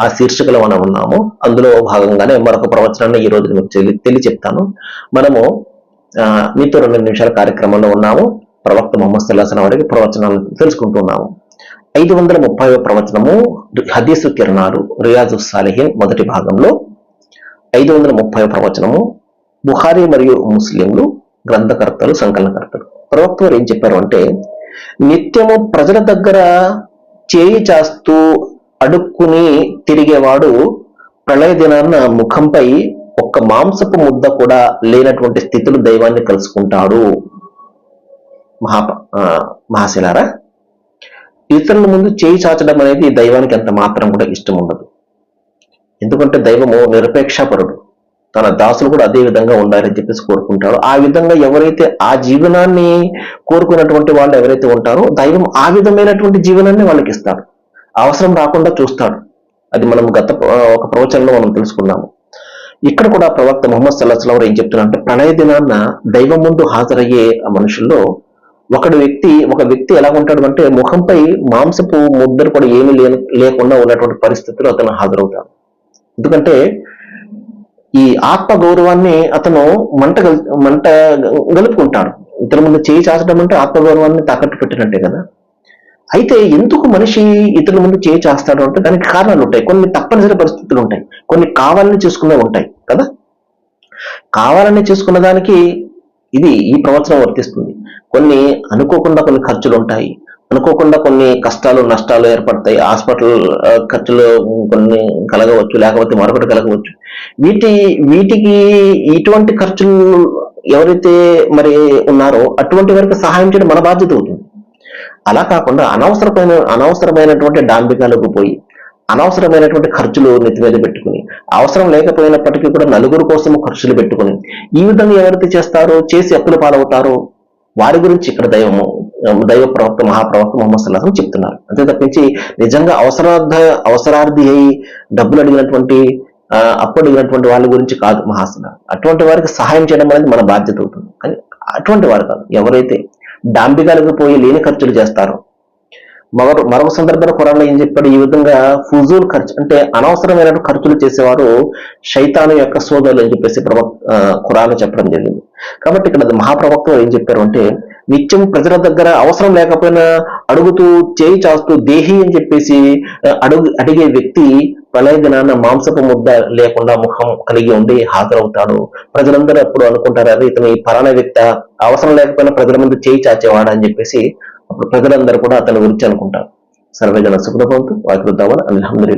ఆ శీర్షికలో మనం ఉన్నాము. అందులో భాగంగానే మరొక ప్రవచనాన్ని ఈ రోజు మీకు తెలియ చెప్తాను మనము ఆ, మీతో రెండు నిమిషాల కార్యక్రమంలో ఉన్నాము. ప్రవక్త మొహమ్మద్ సల్లాహం వారికి ప్రవచనాలను తెలుసుకుంటున్నాము. ఐదు వందల ముప్పై ప్రవచనము హదీసు కిరణాలు రియాజు సాలిహిన్ మొదటి భాగంలో. ఐదు వందల ముప్పై ప్రవచనము బుహారీ మరియు ముస్లింలు గ్రంథకర్తలు సంకలనకర్తలు. ప్రవక్త వారు ఏం చెప్పారు అంటే నిత్యము ప్రజల దగ్గర చేయి చాస్తూ అడుక్కుని తిరిగేవాడు ప్రళయ దినాన్న ముఖంపై ఒక్క మాంసపు ముద్ద కూడా లేనటువంటి స్థితిలో దైవాన్ని కలుసుకుంటాడు. మహా ఆ, మహాశిలారా ఇతరుల ముందు చేయి చాచడం అనేది దైవానికి ఎంత మాత్రం కూడా ఇష్టం ఉండదు. ఎందుకంటే దైవము నిరపేక్షపరుడు. తన దాసులు కూడా అదే విధంగా ఉండాలని చెప్పేసి కోరుకుంటాడు. ఆ విధంగా ఎవరైతే ఆ జీవనాన్ని కోరుకున్నటువంటి వాళ్ళు ఎవరైతే ఉంటారో దైవం ఆ విధమైనటువంటి జీవనాన్ని వాళ్ళకి ఇస్తారు అవసరం రాకుండా చూస్తాడు. అది మనం గత ఒక ప్రవచనంలో మనం తెలుసుకున్నాము. ఇక్కడ కూడా ప్రవక్త ముహమ్మద్ సల్లాహం ఏం ఏం చెప్తున్నారంటే ప్రణయ దినాన్న దైవం ముందు హాజరయ్యే ఆ మనుషుల్లో ఒకడు వ్యక్తి ఒక వ్యక్తి ఎలా ఉంటాడు అంటే ముఖంపై మాంసపు ముద్దరు కూడా ఏమీ లేకుండా ఉన్నటువంటి పరిస్థితుల్లో అతను హాజరవుతాడు. ఎందుకంటే ఈ ఆత్మ గౌరవాన్ని అతను మంట గల్- మంట గలుపుకుంటాడు. ఇతర ముందు చేయి చాచడం అంటే ఆత్మగౌరవాన్ని తాకట్టు పెట్టినట్టే కదా. అయితే ఎందుకు మనిషి ఇతరుల ముందు చేయి చేస్తాడు అంటే దానికి కారణాలు ఉంటాయి. కొన్ని తప్పనిసరి పరిస్థితులు ఉంటాయి. కొన్ని కావాలని చేసుకునే ఉంటాయి కదా? కావాలని చేసుకున్న దానికి ఇది ఈ ప్రవచనం వర్తిస్తుంది. కొన్ని అనుకోకుండా కొన్ని ఖర్చులు ఉంటాయి. అనుకోకుండా కొన్ని కష్టాలు నష్టాలు ఏర్పడతాయి. హాస్పిటల్ ఖర్చులు కొన్ని కలగవచ్చు లేకపోతే మరొకటి కలగవచ్చు. వీటి వీటికి ఇటువంటి ఖర్చులు ఎవరైతే మరి ఉన్నారో అటువంటి వారికి సహాయం చేయడం మన బాధ్యత అవుతుంది. అలా కాకుండా అనవసరమైన అనవసరమైనటువంటి డాంబికాలకు పోయి అనవసరమైనటువంటి ఖర్చులు నెత్తి మీద పెట్టుకుని అవసరం లేకపోయినప్పటికీ కూడా నలుగురు కోసం ఖర్చులు పెట్టుకుని ఈ విధంగా ఎవరైతే చేస్తారో చేసి అప్పులు పాలవుతారో వారి గురించి ఇక్కడ దైవము దైవ ప్రవక్త మహాప్రవక్త మొహమ్మద్ సల్లాహం చెప్తున్నారు. అంతే తప్పించి నిజంగా అవసరార్థ అవసరార్థి అయి డబ్బులు అడిగినటువంటి అప్పు అడిగినటువంటి వాళ్ళ గురించి కాదు మహాసన. అటువంటి వారికి సహాయం చేయడం అనేది మన బాధ్యత అవుతుంది. కానీ అటువంటి వారు కాదు. ఎవరైతే డాంబికాలకు పోయి లేని ఖర్చులు చేస్తారు. మరో మరొక సందర్భంలో కురాన్లో ఏం చెప్పాడు? ఈ విధంగా ఫుజూల్ ఖర్చు అంటే అనవసరమైన ఖర్చులు చేసేవారు శైతాను యొక్క సోదరులు అని చెప్పేసి ప్రవక్ కురాన్ ఖురాన్ చెప్పడం జరిగింది. కాబట్టి ఇక్కడ మహాప్రవక్త ఏం చెప్పారు అంటే నిత్యం ప్రజల దగ్గర అవసరం లేకపోయినా అడుగుతూ చేయి చాస్తూ దేహి అని చెప్పేసి అడుగు అడిగే వ్యక్తి ప్రళయ దినాన మాంసపు ముద్ద లేకుండా ముఖం కలిగి ఉండి హాజరవుతాడు. ప్రజలందరూ అప్పుడు అనుకుంటారు అదే ఇతను ఈ పలానా వ్యక్త అవసరం లేకపోయినా ప్రజల ముందు చేయి చాచేవాడు అని చెప్పేసి అప్పుడు ప్రజలందరూ కూడా అతని గురించి అనుకుంటారు. సర్వేజన సుఖభవంతు వాకి అల్హమ్దుల్లా